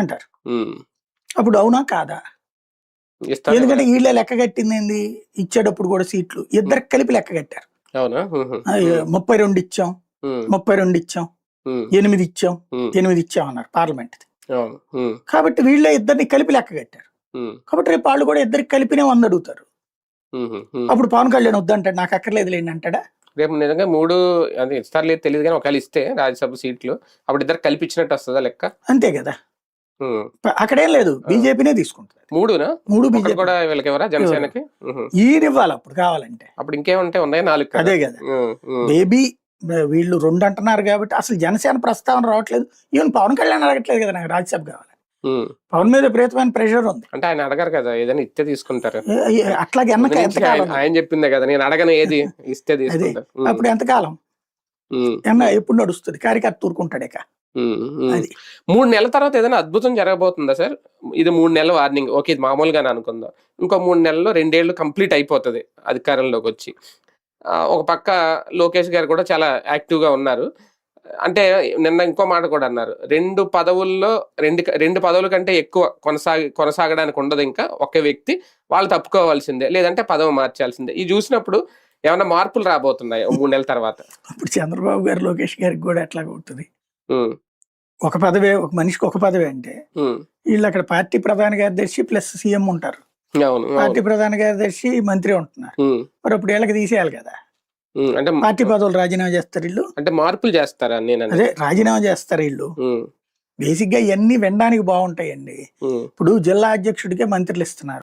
అంటారు. అప్పుడు అవునా? కాదా? ఎందుకంటే వీళ్ళే లెక్క కట్టింది ఏంది ఇచ్చేటప్పుడు కూడా సీట్లు. ఇద్దరికి కలిపి లెక్క కట్టారు. ముప్పై రెండు ఇచ్చాం. ముప్పై రెండు ఇచ్చాం. ఎనిమిది ఇచ్చాం. ఎనిమిది ఇచ్చాం అన్నారు పార్లమెంట్. కాబట్టి వీళ్ళే ఇద్దరిని కలిపి లెక్క కట్టారు. కాబట్టి రేపు వాళ్ళు కూడా ఇద్దరికి కలిపినే వంద అడుగుతారు. అప్పుడు పవన్ కళ్యాణ్ వద్దంటాడు నాకు అక్కర్లేదు లేండి అంటాడా? రేపు నిజంగా మూడు అది ఇస్తారు లేదు తెలియదు కానీ ఒకవేళ ఇస్తే రాజ్యసభ సీట్లు అప్పుడు ఇద్దరు కల్పించినట్టు వస్తుందా లెక్క? అంతే కదా. అక్కడేం లేదు. బీజేపీనే తీసుకుంటుంది మూడునా? మూడు బీజేపీ. కూడా వీళ్ళకి ఎవరా? జనసేనకి? ఉహు. ఈయన ఇవ్వాలి అప్పుడు కావాలంటే. అప్పుడు ఇంకేముంటాయి ఉన్నాయి? నాలుగు అదే కదా. బేబీ వీళ్ళు రెండు అంటున్నారు కాబట్టి అసలు జనసేన ప్రస్తావన రావట్లేదు. ఈవెన్ పవన్ కళ్యాణ్ అడగట్లేదు కదా నాకు రాజ్యసభ కావాలి. పవన్ మీద విపరీతమైన ప్రెషర్ ఉంది. అంటే ఆయన అడగారు కదా ఏదైనా ఇస్తే తీసుకుంటారు. అట్లాగే ఆయన చెప్పిందే కదా నేను అడగను ఏది ఇస్తే తీసుకుంటారు. అప్పుడు ఎంతకాలం. ఎన్న ఎప్పుడు నడుస్తుంది? కార్యకర్త ఊరుకుంటాడు. అది. మూడు నెలల తర్వాత ఏదైనా అద్భుతం జరగబోతుందా సార్? ఇది మూడు నెలల వార్నింగ్. ఓకే ఇది మామూలుగానే అనుకుందాం. ఇంకో మూడు నెలల్లో రెండేళ్ళు కంప్లీట్ అయిపోతుంది అధికారంలోకి వచ్చి. ఒక పక్క లోకేష్ గారు కూడా చాలా యాక్టివ్గా ఉన్నారు. అంటే నిన్న ఇంకో మాట కూడా అన్నారు. రెండు పదవుల్లో రెండు రెండు పదవుల కంటే ఎక్కువ కొనసాగి కొనసాగడానికి ఉండదు ఇంకా ఒక వ్యక్తి. వాళ్ళు తప్పుకోవాల్సిందే. లేదంటే పదవి మార్చాల్సిందే. ఇది చూసినప్పుడు ఏమైనా మార్పులు రాబోతున్నాయి మూడు నెలల తర్వాత? ఇప్పుడు చంద్రబాబు గారు లోకేష్ గారికి కూడా ఎట్లాగ ఉంటుంది ఒక పదవే ఒక మనిషికి ఒక పదవే అంటే వీళ్ళు అక్కడ పార్టీ ప్రధాన కార్యదర్శి ప్లస్ సీఎం ఉంటారు. పార్టీ ప్రధాన కార్యదర్శి మంత్రి ఉంటున్నారు. మరి అప్పుడు వీళ్ళకి తీసేయాలి కదా. అంటే పార్టీ పదవులు రాజీనామా చేస్తారు వీళ్ళు. అంటే మార్పులు చేస్తారా నేను. అదే రాజీనామా చేస్తారు వీళ్ళు. బేసిక్గా ఇవన్నీ వినడానికి బాగుంటాయండి. ఇప్పుడు జిల్లా అధ్యక్షుడికే మంత్రులు ఇస్తున్నారు.